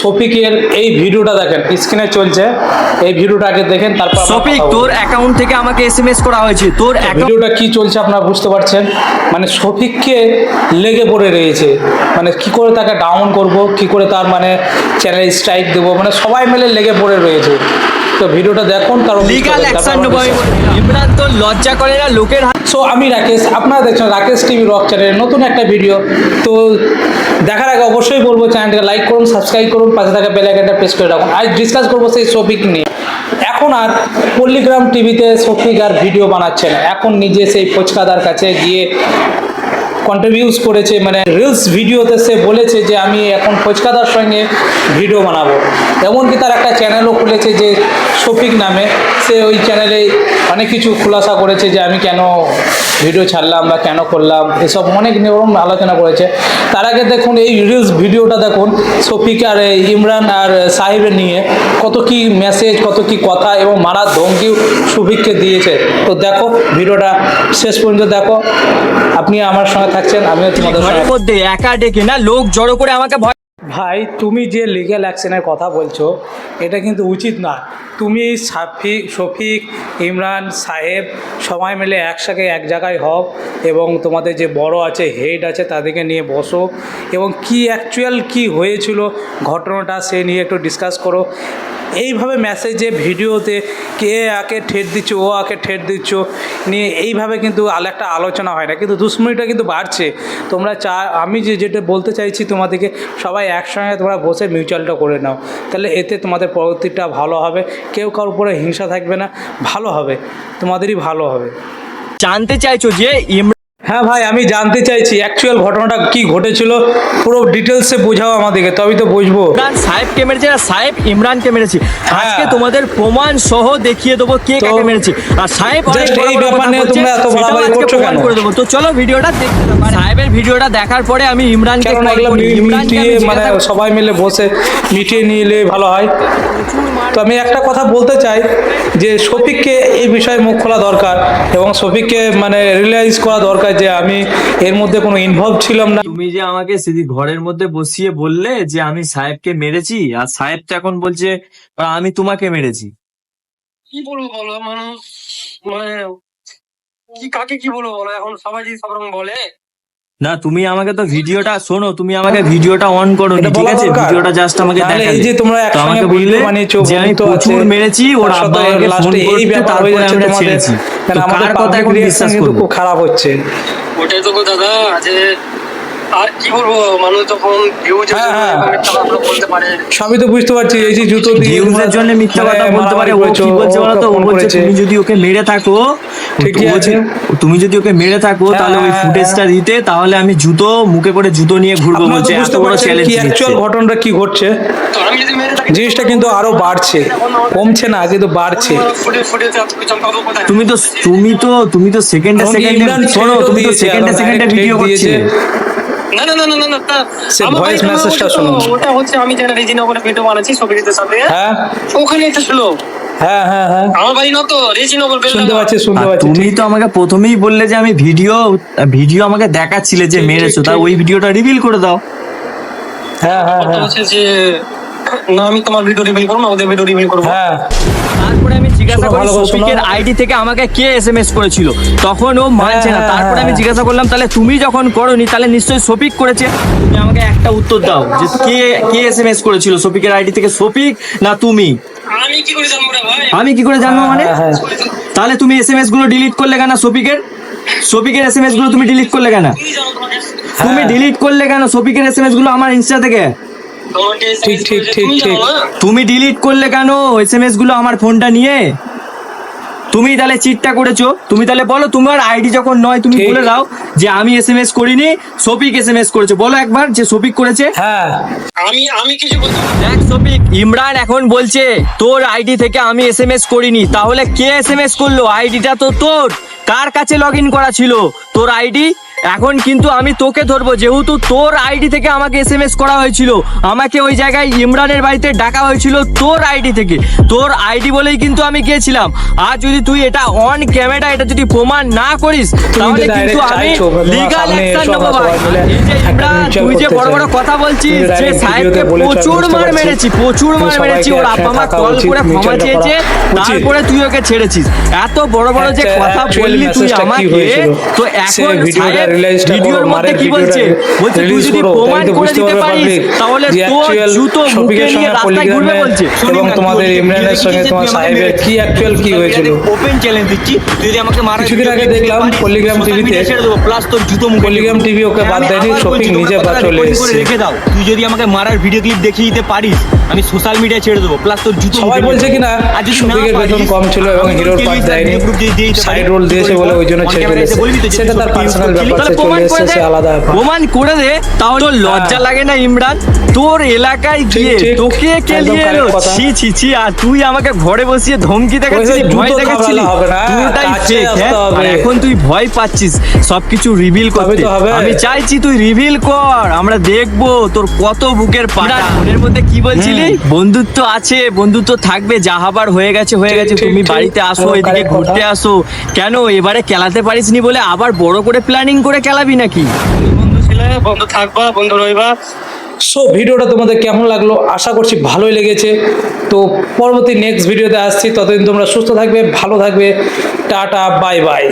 শফিকের এই ভিডিওটা দেখেন স্ক্রিনে চলছে। এই ভিডিওটা আগে দেখেন তারপর সফিক তোর অ্যাকাউন্ট থেকে আমাকে এসএমএস করা হয়েছে। তোর ভিডিওটা কি চলছে আপনারা বুঝতে পারছেন? মানে শফিককে লেগে পড়ে রয়েছে। মানে কি করে তাকে ডাউন করব কি করে তার মানে চ্যানেল স্ট্রাইক দেবো মানে সবাই মিলে লেগে পড়ে রয়েছে। তো ভিডিওটা দেখুন বুঝতে লিগাল অ্যাকশন নেব ইমরান তো লজ্জা করে না? লোকের হাত সো আমি রাকেশ আপনারা দেখছেন রাকেশ টিভি রক চ্যানেলের নতুন একটা ভিডিও তো দেখার আগে অবশ্যই বলব চ্যানেলটাকে লাইক করুন সাবস্ক্রাইব করুন, পাশে থাকা বেল আইকনটা প্রেস করে রাখুন। আজ ডিসকাস করব সেই শফিক নিয়ে। এখন আর পল্লিগ্রাম টিভিতে শফিক আর ভিডিও বানাচ্ছে না। এখন নিজে সেই ফোচকাদার কাছে গিয়ে কন্ট্রিবিউস করেছে মানে রিলস ভিডিওতে সে বলেছে যে, আমি এখন ফোচকাদার সঙ্গে ভিডিও বানাবো। এমনকি তার একটা চ্যানেলও খুলেছে যে শফিক নামে। সে ওই চ্যানেলে অনেক কিছু খুলাসা করেছে যে, আমি কেন ভিডিও ছাড়লাম বা কেন করলাম, এসব অনেক নিয়ম আলোচনা করেছে। তার আগে দেখুন, এই রিলস ভিডিওটা দেখুন, শফিক আর ইমরান আর সাহেবের নিয়ে কত কি মেসেজ কত কি কথা এবং মারা ধমকিও শফিককে দিয়েছে। তো দেখো, ভিডিওটা শেষ পর্যন্ত দেখো। আপনি আমার সঙ্গে থাকছেন, আমিও তোমাদের মধ্যে একা ডেকে না, লোক জড়ো করে আমাকে ভয় ভাই, তুমি যে লিগ্যাল অ্যাকশনের কথা বলছো, এটা কিন্তু উচিত না। তুমি সাফিক শফিক, ইমরান, সাহেব সবাই মিলে একসাথে এক জায়গায় হও এবং তোমাদের যে বড় আছে হেড আছে, তাদেরকে নিয়ে বসো এবং কি অ্যাকচুয়াল কি হয়েছিল, ঘটনাটা সে নিয়ে একটু ডিসকাস করো। এইভাবে মেসেজে ভিডিওতে কে আকে ঠেট দিচ্ছ, ও আকে ঠেট দিচ্ছ নিয়ে এইভাবে কিন্তু একটা আলোচনা হয় না। কিন্তু দুশ্মনীটা কিন্তু বাড়ছে। তোমরা চা, আমি যে যেটা বলতে চাইছি তোমাদেরকে, সবাই একসঙ্গে তোমরা বসে মিউচুয়ালটা করে নাও। তাহলে এতে তোমাদের পরবর্তীটা ভালো হবে। কেউ কারোর উপরে হিংসা থাকবে না, ভালো হবে। তোমাদেরই ভালো হবে। জানতে চাইছো যে হ্যাঁ ভাই আমি জানতে চাইছি অ্যাকচুয়াল ঘটনাটা কি ঘটেছিল? পুরো ডিটেলসে বোঝাও আমাদেরকে তবেই তো বুঝব। সাহেবকে মেরেছে আর সাহেব ইমরানকে মেরেছে। হ্যাঁ। আজকে তোমাদের প্রমাণ সহ দেখিয়ে দেবো কে কাকে মেরেছে। আর সাহেব বড় এই ব্যাপার নিয়ে তোমরা এত বাড়াবাড়ি করছ কেন? করে দেবো। তো চলো ভিডিওটা দেখতে সাহেবের ভিডিওটা দেখার পরে আমি ইমরানকে মিটিয়ে মানে সবাই মিলে বসে মিটিয়ে নিলে ভালো হয়। তো আমি একটা কথা বলতে চাই যে শফিককে এই বিষয়ে মুখ খোলা দরকার এবং শফিককে মানে রিয়েলাইজ করা দরকার যে আমি এর মধ্যে কোনো ইনভলভ ছিলাম না। তুমি যে আমাকে সেদিন ঘরের মধ্যে বসিয়ে বললে যে আমি সাহেবকে মেরেছি আর সাহেব তো এখন বলছে আমি তোমাকে মেরেছি। কি বলব বলো মানুষ মানে কি কাকে কি বলব বলো এখন সবাই যদি সব রকম বলে না তুমি আমাকে তো ভিডিওটা শোনো তুমি আমাকে ভিডিওটা অন করো ঠিক আছে? ভিডিওটা জাস্ট আমাকে দেখাও দেখালে এই যে তোমরা একসঙ্গে বললে মানে যে আমি প্রচুর মেরেছি ওর আব্বা আমাকে ফোন লাস্টে এই করতে তারপরে হয়ে যাচ্ছে আমরা তোমাদের। ছেড়েছি। তো আমাদের কার কথা পাবলিক এখন বিশ্বাস কিন্তু খুব খারাপ হচ্ছে। ওটাই তো গো দাদা যে আর কি বলব মানুষ যখন ভিউজ হ্যাঁ, হ্যাঁ। বলতে পারে। সবই তো বুঝতে পারছি এই যে জুতো দিয়ে ভিউজের জন্য মিথ্যা কথা বলতে পারে ও কি বলছে বলো তো? ও বলছে তুমি যদি ওকে মেরে থাকো ঠিকই আছে। তুমি যদি ওকে মেরে থাকো হ্যাঁ, তাহলে ওই হ্যাঁ, ফুটেজটা দিতে তাহলে আমি জুতো মুখে করে জুতো নিয়ে ঘুরবো বলছে এত বুঝতে বড় চ্যালেঞ্জ কি অ্যাকচুয়াল ঘটনাটা কি ঘটছে? আমি জিনিসটা কিন্তু আরও বাড়ছে। কমছে না কিন্তু বাড়ছে। আমি তুমি তো তুমি তো তুমি তো সেকেন্ডে সেকেন্ডে শোনো তুমি তো সেকেন্ডে সেকেন্ডে ভিডিও। করছিলে। না না না না না না সে আমার voice বাড়িতে message টা ওটা তো- শুনুন। ওটা হচ্ছে আমি যেখানে রেজিনগরে ভিডিও বানাচ্ছি সবিরিতের সাথে হ্যাঁ। ওখানে এটা ছিল। হ্যাঁ হ্যাঁ হ্যাঁ। আমার বাড়ি না তো রেজিনগর শুনতে পাচ্ছি শুনতে পাচ্ছি তুমি তো আমাকে প্রথমেই বললে যে আমি ভিডিও ভিডিও আমাকে দেখাচ্ছিলে যে মেরেছো তা ওই ভিডিওটা রিভিল করে দাও। হ্যাঁ হ্যাঁ হ্যাঁ। যে না আমি তোমার ভিডিও রিভিল করব না ওদের ভিডিও রিভিল করব। হ্যাঁ। তারপরে আমি জিজ্ঞাসা করি শফিকের আইডি থেকে আমাকে কে এসএমএস করেছিল? তখন ও মানছে না। হ্যাঁ, তারপরে আমি হ্যাঁ। জিজ্ঞাসা করলাম তাহলে তুমি যখন করোনি তাহলে নিশ্চয়ই শফিক করেছে? তুমি আমাকে একটা উত্তর দাও যে কে কে এসএমএস করেছিল? শফিকের আইডি থেকে শফিক না তুমি? আমি কি করে জানব রে ভাই? আমি কি করে জানব মানে? হ্যাঁ, হ্যাঁ। তাহলে তুমি এসএমএসগুলো ডিলিট করলে কেন শফিকের? শফিকের এসএমএসগুলো তুমি ডিলিট করলে কেন? তুমি তুমি হ্যাঁ। ডিলিট করলে কেন শফিকের এসএমএসগুলো আমার ইনস্টা থেকে? ঠিক, ঠিক, ঠিক, ঠিক। তুমি ডিলিট করলে কেন? এসএমএসগুলো আমার ফোনটা নিয়ে? তুমি তাহলে চিটটা করেছ। তুমি তাহলে বলো তোমার আইডি যখন নয় তুমি বলে দাও যে আমি এসএমএস করিনি সফিক এসএমএস করেছে। বলো একবার যে সফিক করেছে। হ্যাঁ। আমি আমি কিছু বলছি দেখ সফিক ইমরান এখন বলছে তোর আইডি থেকে আমি এসএমএস করিনি। তাহলে কে এসএমএস করল? আইডিটা তো তোর। কার কাছে লগ ইন করা ছিল? তোর আইডি এখন কিন্তু আমি তোকে ধরবো যেহেতু তোর আইডি থেকে আমাকে এস এম এস করা হয়েছিল। আমাকে ওই জায়গায় ইমরানের বাড়িতে ডাকা হয়েছিল তোর আইডি থেকে। তোর আইডি বলেই কিন্তু আমি গিয়েছিলাম। আর যদি তুই এটা অন ক্যামেরা এটা যদি প্রমাণ না করিস তাহলে কিন্তু আমি লিগাল অ্যাকশন নেব ভাই। তুই যে বড় বড় কথা বলছিস যে সাহেবকে প্রচুর মার মেরেছি প্রচুর মার মেরেছি ওর আব্বা মা কল করে ক্ষমা চেয়েছে তারপরে তুই ওকে ছেড়েছিস। এত বড় বড় যে কথা বললি তুই আমাকে তো এখন টা ভিডিওর মধ্যে কি বলছে? বলছে তুই যদি প্রমাণ করে দিতে পারিস তাহলে তোর জুতো মুখে নিয়ে রাস্তায় ঘুরবে বলছে। এবং তোমাদের ইমরানের সঙ্গে তোমার সাহেবের কি অ্যাকচুয়াল কি হয়েছিল? ওপেন চ্যালেঞ্জ দিচ্ছি যদি আমাকে মারার কিছুদিন আগে দেখলাম পলিগ্রাম টিভিতে প্লাস তোর জুতো মুখে পলিগ্রাম টিভি ওকে বাদ দেয়নি শফিক নিজে বা চলে এসেছে। রেখে দাও। তুই যদি আমাকে মারার ভিডিও ক্লিপ দেখিয়ে দিতে পারিস আমি সোশ্যাল মিডিয়ায় ছেড়ে দেবো প্লাস তোর জুতো সবাই বলছে কিনা শফিকের বেতন কম ছিল এবং হিরোর TV দেয়নি। দিয়ে দিয়ে সাইড রোল দিয়েছে বলে ওই জন্য ছেড়ে যে সেটা তার পার্সোনাল ব্যাপার তাহলে প্রমাণ করে দে। আলাদা প্রমাণ করে দে তাহলে তোর লজ্জা লাগে না ইমরান? তোর এলাকায় গিয়ে তোকে কে নিয়ে এলো? ছি ছি ছি আর তুই আমাকে ঘরে বসিয়ে ধমকি দেখাচ্ছিলি ওই ভয় দেখাচ্ছিলি? পুরোটাই আসতে হ্যাঁ? হবে। আর এখন তুই ভয় পাচ্ছিস সবকিছু রিভিল করতে। আমি চাইছি তুই রিভিল কর আমরা দেখব তোর কত বুকের পাটা। মনের মধ্যে কি বলছিলি? বন্ধুত্ব আছে বন্ধুত্ব থাকবে যা হবার হয়ে গেছে হয়ে গেছে। তুমি বাড়িতে আসো এদিকে ঘুরতে আসো। কেন এবারে খেলাতে পারিসনি বলে আবার বড় করে প্ল্যানিং করে চালাবি নাকি? বন্ধু ছিলে বন্ধু থাকবা বন্ধু রইবা। সো ভিডিওটা তোমাদের কেমন লাগল? আশা করছি ভালোই লেগেছে। তো পরবর্তী নেক্সট ভিডিওতে আসছি। ততদিন তোমরা সুস্থ থাকবে ভালো থাকবে। Tata bye bye